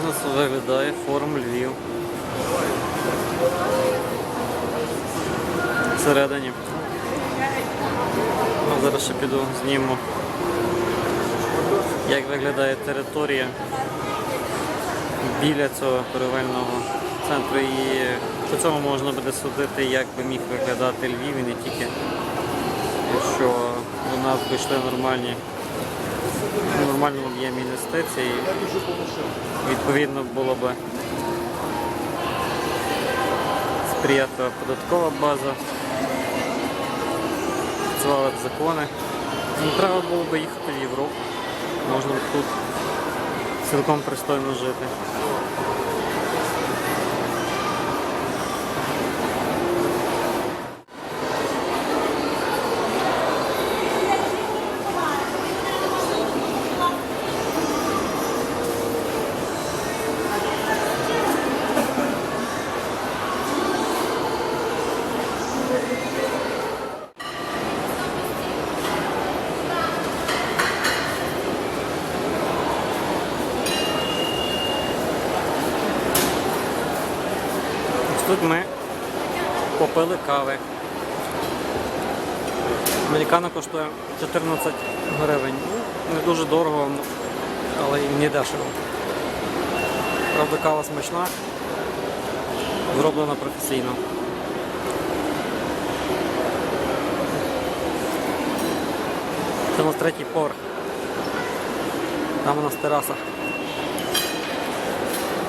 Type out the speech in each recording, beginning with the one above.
у нас виглядає форум Львів. Всередині. Ну, зараз ще піду зніму, як виглядає територія біля цього торговельного центру. І по цьому можна буде судити, як би міг виглядати Львів і не тільки, якщо до нас прийшли нормальні в нормальному об'ємі інвестицій. Відповідно було би сприятлива податкова база, працювали б закони. Не треба було б їхати в Європу. Можна б тут цілком пристойно жити. Тут ми попили кави. Американо коштує 14 гривень. Ну, не дуже дорого, але і не дешево. Правда, кава смачна, зроблена професійно. Це у нас третій поверх. Там у нас тераса.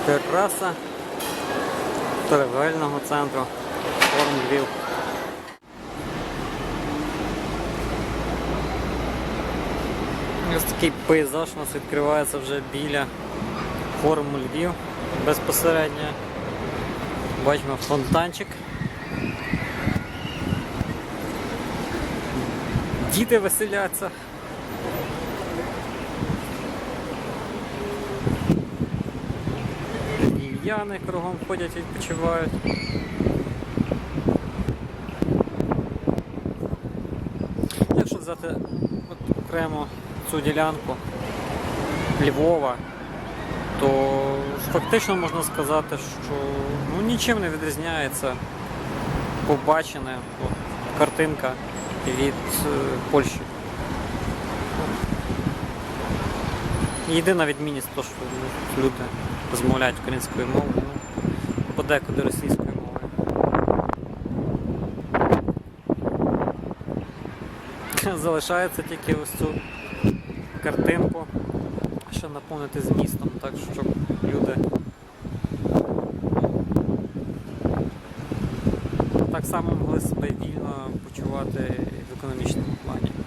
Тераса торговельного центру Форум Львів. Ось такий пейзаж у нас відкривається вже біля форуму Львів безпосередньо. Бачимо фонтанчик. Діти веселяться. Львів'яни кругом ходять, і відпочивають. Якщо взяти от окремо цю ділянку Львова, то фактично можна сказати, що ну, нічим не відрізняється побачене картинка від е, Польщі. Єдина відмінність то, що люди розмовляють українською мовою, ну, подекуди російською мовою. Залишається тільки ось цю картинку, ще наповнити змістом, так щоб люди так само могли себе вільно почувати в економічному плані.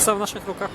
Все в наших руках.